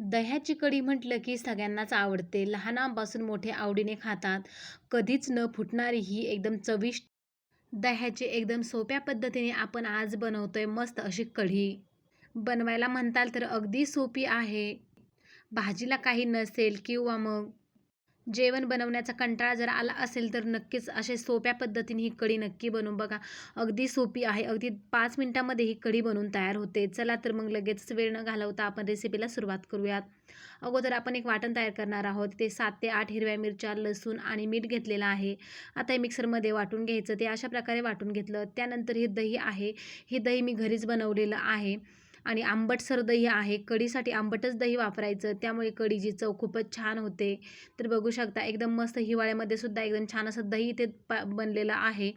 दह्याची कढी म्हटलं की सगळ्यांनाच आवडते. लहानांपासून मोठे आवडीने खातात. कधीच न फुटणारी ही एकदम चविष्ट दह्याची एकदम सोप्या पद्धतीने आपण आज बनवतोय मस्त अशी कढी. बनवायला म्हणताल तर अगदी सोपी आहे. भाजीला काही नसेल किंवा मग जेवण बनवण्याचा कंटाळा जर आला असेल तर नक्कीच असे सोप्या पद्धतीने ही कढी नक्की बनवून बघा. अगदी सोपी आहे. अगदी पाच मिनटामध्ये ही कढी बनवून तयार होते. चला तर मग लगेच वेळ न घालवता आपण रेसिपीला सुरुवात करूयात. अगोदर आपण एक वाटण तयार करणार आहोत. ते सात ते आठ हिरव्या मिरच्या लसूण आणि मीठ घेतलेलं आहे. आता हे मिक्सरमध्ये वाटून घ्यायचं. ते अशा प्रकारे वाटून घेतलं. त्यानंतर हे दही आहे. हे दही मी घरीच बनवलेलं आहे. आणि आंबटसर दही आहे. कढीसाठी आंबटच दही वापरायचं. त्यामुळे कढीची चव खूपच छान होते. तर बघू शकता एकदम मस्त हिवाळ्यामध्ये सुद्धा एकदम छान असं दही इथे पा बनलेलं आहे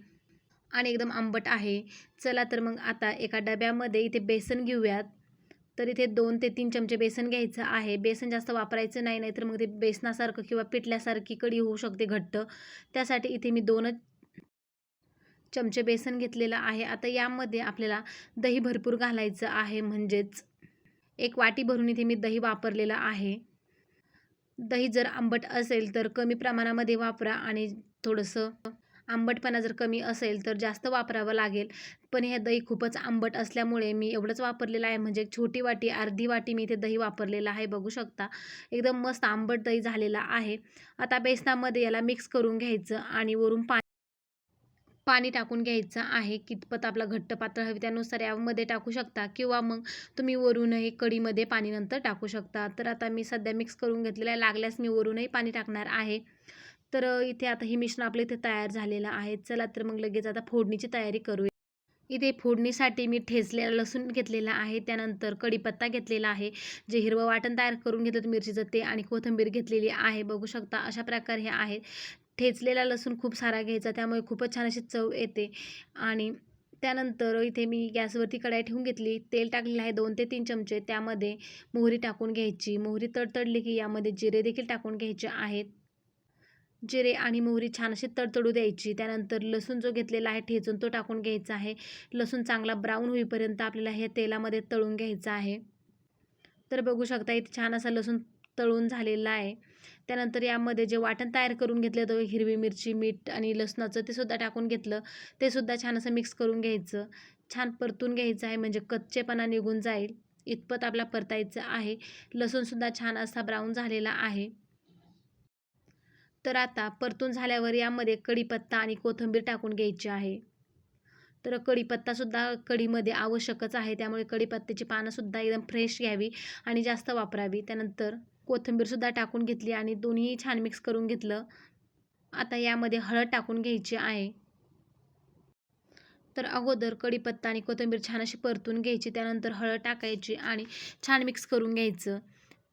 आणि एकदम आंबट आहे. चला तर मग आता एका डब्यामध्ये इथे बेसन घेऊयात. तर इथे दोन ते तीन चमचे बेसन घ्यायचं आहे. बेसन जास्त वापरायचं नाही नाहीतर मग ते बेसनासारखं किंवा पिठल्यासारखी कढी होऊ शकते घट्ट. त्यासाठी इथे मी दोनच चमचे बेसन घेतलेलं आहे. आता यामध्ये आपल्याला दही भरपूर घालायचं आहे. म्हणजेच एक वाटी भरून इथे मी दही वापरलेलं आहे. दही जर आंबट असेल तर कमी प्रमाणामध्ये वापरा आणि थोडंसं आंबटपणा जर कमी असेल तर जास्त वापरावं लागेल. पण हे दही खूपच आंबट असल्यामुळे मी एवढंच वापरलेलं आहे. म्हणजे छोटी वाटी अर्धी वाटी मी इथे दही वापरलेलं आहे. बघू शकता एकदम मस्त आंबट दही झालेलं आहे. आता बेसनामध्ये याला मिक्स करून घ्यायचं आणि वरून पाणी पाणी टाकून घ्यायचं आहे कितपत आपला घट्ट पातळ हवी त्यानुसार यामध्ये टाकू शकता किंवा मग तुम्ही वरूनही कढीमध्ये पाणी नंतर टाकू शकता. तर आता मी सध्या मिक्स करून घेतलेलं आहे. लागल्यास मी वरूनही पाणी टाकणार आहे. तर इथे आता हे मिश्रण आपलं इथे तयार झालेलं आहे. चला तर मग लगेच आता फोडणीची तयारी करूया. इथे फोडणीसाठी मी ठेचलेला लसूण घेतलेला आहे. त्यानंतर कढीपत्ता घेतलेला आहे. जे हिरवं वाटण तयार करून घेतलं मिरचीचं ते आणि कोथिंबीर घेतलेली आहे. बघू शकता अशा प्रकारे हे आहे ठेचलेला लसूण खूप सारा घ्यायचा त्यामुळे खूपच छान अशी चव येते. आणि त्यानंतर इथे मी गॅसवरती कढाई ठेवून घेतली. तेल टाकलेलं आहे दोन ते तीन चमचे. त्यामध्ये मोहरी टाकून घ्यायची. मोहरी तडतडली की यामध्ये जिरे देखील टाकून घ्यायचे आहेत. जिरे आणि मोहरी छान अशी तडतडू द्यायची. त्यानंतर लसूण जो घेतलेला आहे ठेचून तो टाकून घ्यायचा आहे. लसूण चांगला ब्राऊन होईपर्यंत आपल्याला हे तेलामध्ये तळून घ्यायचं आहे. तर बघू शकता इथे छान असा लसूण तळून झालेला आहे. त्यानंतर यामध्ये जे वाटण तयार करून घेतलं होतं हिरवी मिरची मीठ आणि लसणाचं ते सुद्धा टाकून घेतलं. ते सुद्धा छान असं मिक्स करून घ्यायचं. छान परतून घ्यायचं आहे म्हणजे कच्चेपणा निघून जाईल. इतपत आपला परतायचं आहे. लसूणसुद्धा छान असा ब्राऊन झालेला आहे. तर आता परतून झाल्यावर यामध्ये कढीपत्ता आणि कोथिंबीर टाकून घ्यायची आहे. तर कढीपत्तासुद्धा कढीमध्ये आवश्यकच आहे. त्यामुळे कढीपत्त्याची पानंसुद्धा एकदम फ्रेश घ्यावी आणि जास्त वापरावी. त्यानंतर कोथिंबीरसुद्धा टाकून घेतली आणि दोन्ही छान मिक्स करून घेतलं. आता यामध्ये हळद टाकून घ्यायची आहे. तर अगोदर कढीपत्ता आणि कोथिंबीर छान अशी परतून घ्यायची त्यानंतर हळद टाकायची आणि छान मिक्स करून घ्यायचं.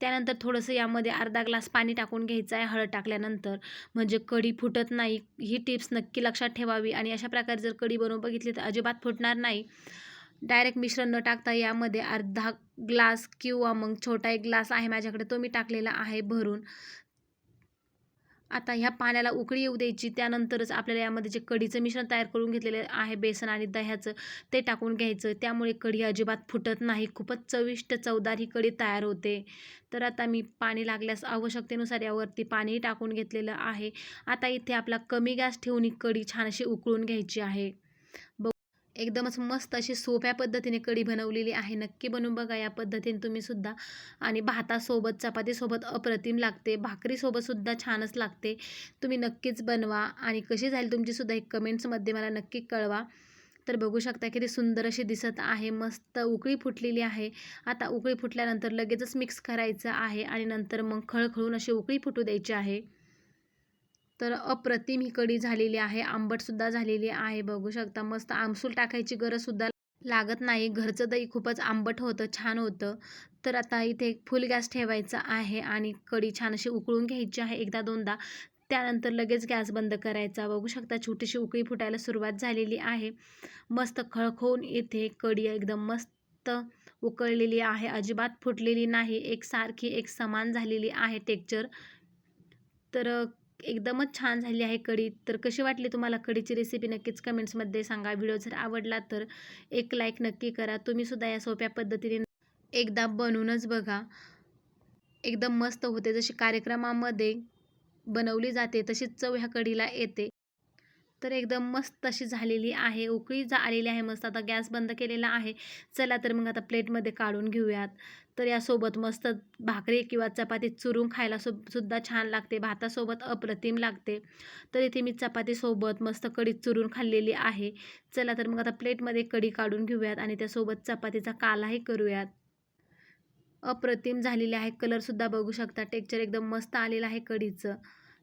त्यानंतर थोडंसं यामध्ये अर्धा ग्लास पाणी टाकून घ्यायचं आहे हळद टाकल्यानंतर. म्हणजे कढी फुटत नाही ही टिप्स नक्की लक्षात ठेवावी आणि अशा प्रकारे जर कढी बनवून बघितली तर अजिबात फुटणार नाही. डायरेक्ट मिश्रण न टाकता यामध्ये अर्धा ग्लास किंवा मग छोटा एक ग्लास आहे माझ्याकडे तो मी टाकलेला आहे भरून. आता ह्या पाण्याला उकळी येऊ द्यायची त्यानंतरच आपल्याला यामध्ये जे कढीचं मिश्रण तयार करून घेतलेलं आहे बेसन आणि दह्याचं ते टाकून घ्यायचं. त्यामुळे कढी अजिबात फुटत नाही. खूपच चविष्ट चवदार ही कढी तयार होते. तर आता मी पाणी लागल्यास आवश्यकतेनुसार यावरती पाणी टाकून घेतलेलं आहे. आता इथे आपला कमी गॅस ठेवून ही कढी छान अशी उकळून घ्यायची आहे. एकदमच मस्त अशी सोप्या पद्धतीने कढी बनवलेली आहे. नक्की बनवून बघा या पद्धतीने तुम्ही सुद्धा. आणि भातासोबत चपातीसोबत अप्रतिम लागते. भाकरीसोबतसुद्धा छानच लागते. तुम्ही नक्कीच बनवा. आणि कशी झाली तुमचीसुद्धा एक कमेंट्समध्ये मला नक्की कळवा. तर बघू शकता किती सुंदर अशी दिसत आहे. मस्त उकळी फुटलेली आहे. आता उकळी फुटल्यानंतर लगेचच मिक्स करायचं आहे. आणि नंतर मग खळखळून अशी उकळी फुटू द्यायची आहे. तर अप्रतिम ही कढी झालेली आहे. आंबटसुद्धा झालेली आहे. बघू शकता मस्त आमसूल टाकायची गरजसुद्धा लागत नाही. घरचं दही खूपच आंबट होतं छान होतं. तर आता इथे फुल गॅस ठेवायचा आहे आणि कढी छान अशी उकळून घ्यायची आहे एकदा दोनदा. त्यानंतर लगेच गॅस बंद करायचा. बघू शकता छोटीशी उकळी फुटायला सुरुवात झालेली आहे. मस्त खळखळून इथे कढी एकदम मस्त उकळलेली आहे. अजिबात फुटलेली नाही. एकसारखी एक समान झालेली आहे टेक्चर तर एकदमच छान झाली आहे कढी. तर कशी वाटली तुम्हाला कढीची रेसिपी नक्कीच कमेंट्समध्ये सांगा. व्हिडिओ जर आवडला तर एक लाईक नक्की करा. तुम्हीसुद्धा या सोप्या पद्धतीने एकदा बनवूनच बघा. एकदम मस्त होते. जशी कार्यक्रमामध्ये बनवली जाते तशीच चव ह्या कढीला येते. तर एकदम मस्त अशी झालेली आहे. उकळी जा आलेली आहे मस्त. आता गॅस बंद केलेला आहे. चला तर मग आता प्लेटमध्ये काढून घेऊयात. तर यासोबत मस्त भाकरी किंवा चपाती चुरून खायला सु सुद्धा छान लागते. भातासोबत अप्रतिम लागते. तर इथे मी चपातीसोबत मस्त कढी चुरून खाल्लेली आहे. चला तर मग आता प्लेटमध्ये कढी काढून घेऊयात आणि त्यासोबत चपातीचा कालाही करूयात. अप्रतिम झालेली आहे. कलरसुद्धा बघू शकता. टेक्चर एकदम मस्त आलेलं आहे कढीचं.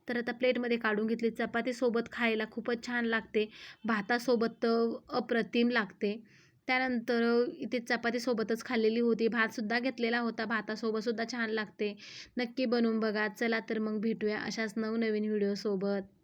तर आता प्लेटमध्ये काढून घेतली. चपातीसोबत खायला खूपच छान लागते. भातासोबत तर अप्रतिम लागते. त्यानंतर इथे चपातीसोबतच खाल्लेली होती. भातसुद्धा घेतलेला होता. भातासोबतसुद्धा छान लागते. नक्की बनवून बघा. चला तर मग भेटूया अशाच नवनवीन व्हिडिओसोबत.